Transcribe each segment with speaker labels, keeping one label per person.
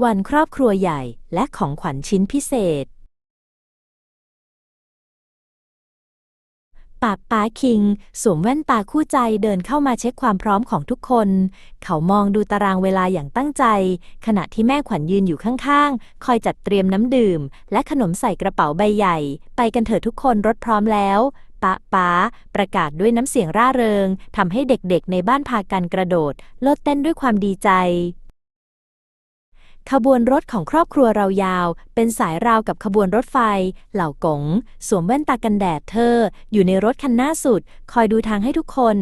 Speaker 1: วันครอบครัวใหญ่และของขวัญชิ้นพิเศษปาป้าคิง สวมแว่นตาคู่ใจเดินเข้ามาเช็คความพร้อมของทุกคน เขามองดูตารางเวลาอย่างตั้งใจ ขณะที่แม่ขวัญยืนอยู่ข้างๆ คอยจัดเตรียมน้ำดื่ม และขนมใส่กระเป๋าใบใหญ่ ไปกันเถอะทุกคนรถพร้อมแล้วป้าป้าประกาศด้วยน้ำเสียงร่าเริงทำให้เด็กๆในบ้านพากันกระโดด โลดเต้นด้วยความดีใจ ขบวนรถของครอบครัวเรายาว เป็นสายราวกับขบวนรถไฟ เหล่ากง สวมแว่นตากันแดดเธอ อยู่ในรถคันหน้าสุด คอยดูทางให้ทุกคน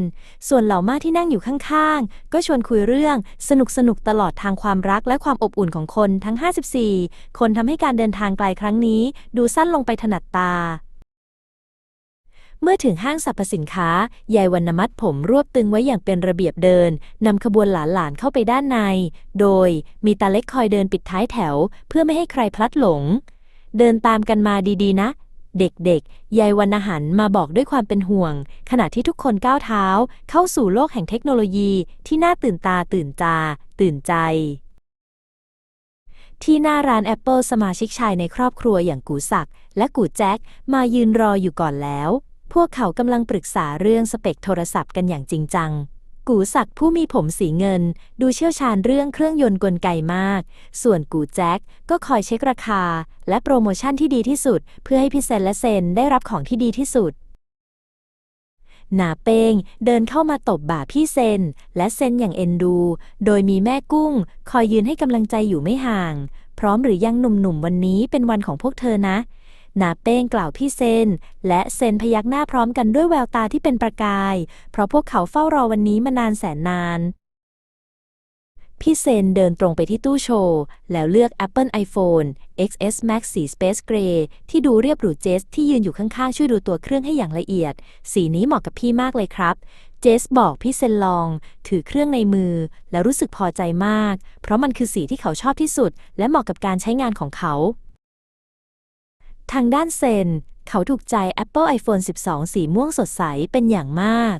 Speaker 1: ส่วนเหล่ามาที่นั่งอยู่ข้างๆ ก็ชวนคุยเรื่อง สนุกสนุกตลอดทางความรักและความอบอุ่นของคนทั้ง 54 คนทำให้การเดินทางไกลครั้งนี้ ดูสั้นลงไปถนัดตา เมื่อถึงห้างสรรพสินค้า ยายวรรณมัดผมรวบตึงไว้อย่างเป็นระเบียบเดินนำขบวนหลานๆเข้าไปด้านใน โดยมีตาเล็กคอยเดินปิดท้ายแถว เพื่อไม่ให้ใครพลัดหลง เดินตามกันมาดีๆนะ เด็กๆ ยายวรรณหันมาบอกด้วยความเป็นห่วง ขณะที่ทุกคนก้าวเท้า เข้าสู่โลกแห่งเทคโนโลยีที่น่าตื่นตาตื่นใจตื่นใจที่หน้าร้าน Apple สมาชิกชายในครอบครัวอย่างกูศักและกูแจ็คมายืนรออยู่ก่อนแล้ว พวกเขากำลังปรึกษาเรื่องสเปคโทรศัพท์กันอย่างจริงจัง กูศักผู้มีผมสีเงิน ดูเชี่ยวชาญเรื่องเครื่องยนต์กลไกมาก ส่วนกูแจ็คก็คอยเช็คราคา และโปรโมชั่นที่ดีที่สุด เพื่อให้พี่เซนและเซนได้รับของที่ดีที่สุดหนาเป้งเดินเข้ามาตบบ่าพี่เซน และเซนอย่างเอ็นดู โดยมีแม่กุ้ง คอยยืนให้กำลังใจอยู่ไม่ห่าง พร้อมหรือยังหนุ่มๆวันนี้เป็นวันของพวกเธอนะ นาเป้งกล่าวพี่เซน และเซนพยักหน้าพร้อมกันด้วยแววตาที่เป็นประกาย เพราะพวกเขาเฝ้ารอวันนี้มานานแสนนาน พี่เซนเดินตรงไปที่ตู้โชว์ แล้วเลือก Apple iPhone XS Max สี Space Gray ที่ดูเรียบหรูเจสที่ยืนอยู่ข้างๆ ช่วยดูตัวเครื่องให้อย่างละเอียด สีนี้เหมาะกับพี่มากเลยครับ เจสบอกพี่เซนลอง ถือเครื่องในมือ แล้วรู้สึกพอใจมาก เพราะมันคือสีที่เขาชอบที่สุด และเหมาะกับการใช้งานของเขา ทางด้านเซน เขาถูกใจ Apple iPhone 12 สีม่วงสดใสเป็นอย่างมาก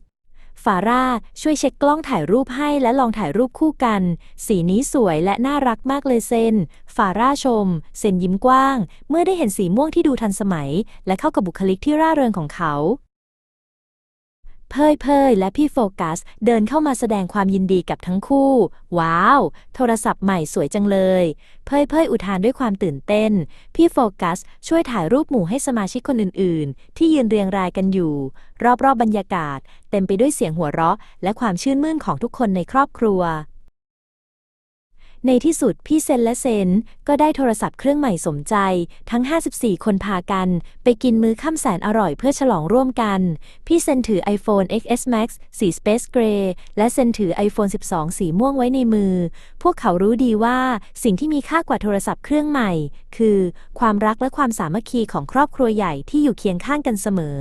Speaker 1: ฟาร่าช่วยเช็คกล้องถ่ายรูปให้และลองถ่ายรูปคู่กัน สีนี้สวยและน่ารักมากเลยเซน ฟาร่าชม เซนยิ้มกว้าง เมื่อได้เห็นสีม่วงที่ดูทันสมัย และเข้ากับบุคลิกที่ร่าเริงของเขา เพยเพยและพี่โฟกัส เดินเข้ามาแสดงความยินดีกับทั้งคู่ ว้าว โทรศัพท์ใหม่สวยจังเลย เพยเพยอุทานด้วยความตื่นเต้น พี่โฟกัส ช่วยถ่ายรูปหมู่ให้สมาชิกคนอื่นๆ ที่ยืนเรียงรายกันอยู่ รอบๆบบรรยากาศ เต็มไปด้วยเสียงหัวเราะ และความชื่นมื่นของทุกคนในครอบครัว ในที่สุดพี่เซนและเซนก็ได้โทรศัพท์เครื่องใหม่สมใจ ทั้ง 54 คนพากัน ไปกินมื้อค่ำแสนอร่อยเพื่อฉลองร่วมกัน พี่เซนถือ iPhone XS Max สี Space Gray และเซนถือ iPhone 12 สีม่วงไว้ในมือ พวกเขารู้ดีว่าสิ่งที่มีค่ากว่าโทรศัพท์เครื่องใหม่ คือ ความรักและความสามัคคีของครอบครัวใหญ่ที่อยู่เคียงข้างกันเสมอ